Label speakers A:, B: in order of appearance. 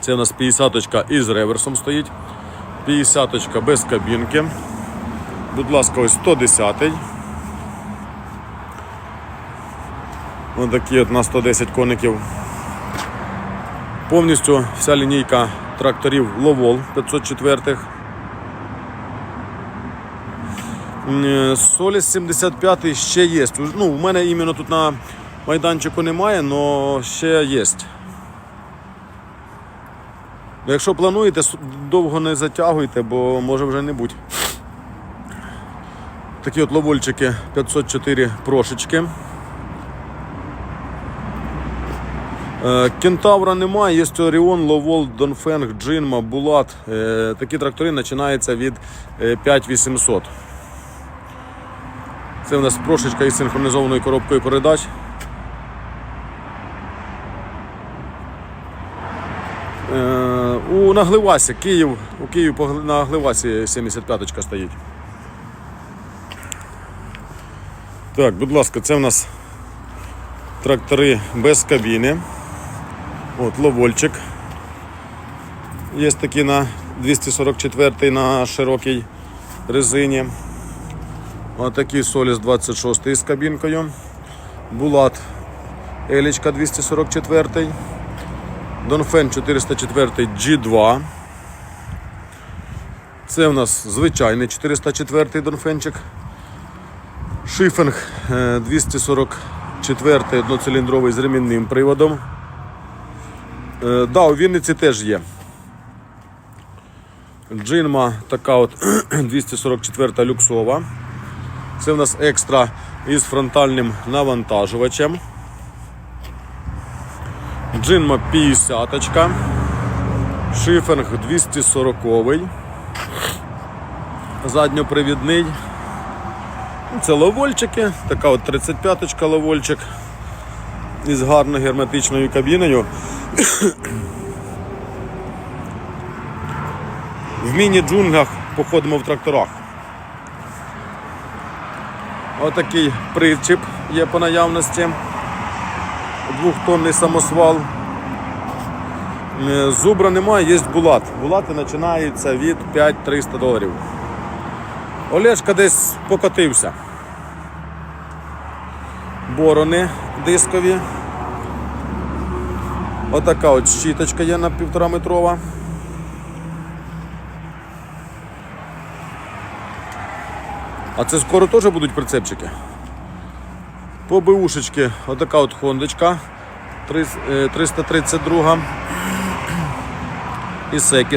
A: Це у нас 50-очка із реверсом стоїть. 50-очка без кабінки. Будь ласка, ось 110-й. Ось такі от на 110 коників. Повністю вся лінійка тракторів Ловол 504-х. Соліс 75 ще є. Ну, у мене іменно тут на майданчику немає, але ще є. Ну, Якщо плануєте, довго не затягуйте, бо може вже не бути. Такі от ловольчики 504 прошечки. Е, Кентавра немає, є Оріон, Ловол, Донфенг, Джинма, Булат. Е, Такі трактори починаються від е, 5800. Це у нас прошечка із синхронізованою коробкою передач. Е, У Нагливасі, Київ, у Київ на Гливасі 75-ка стоїть. Так, будь ласка, це у нас трактори без кабіни. От, ловольчик. Є такі на 244 на широкій резині. Отакий Соліс 26 з кабінкою. Булат Елічка 244. Донфен 404 G2. Це у нас звичайний 404 Донфенчик. Шифінг е, 244 одноциліндровий з ремінним приводом. Е, Да, у Вінниці теж є. Джинма така от 244 люксова. Це в нас екстра із фронтальним навантажувачем. Джинма 50. Шифінг 240. Задньопривідний. Це ловольчики, така от 35-ка ловольчик із гарною герметичною кабіною. В міні-джунглях походимо в тракторах. Отакий причіп є по наявності. Двохтонний самосвал. Е, Зубра немає, є булат. Булати починаються від 5-300 доларів. Олешка десь покотився. Борони дискові. Отака от щіточка є на півтора метрова. А це скоро теж будуть прицепчики. По БУшечки отака от хондочка 332 і секі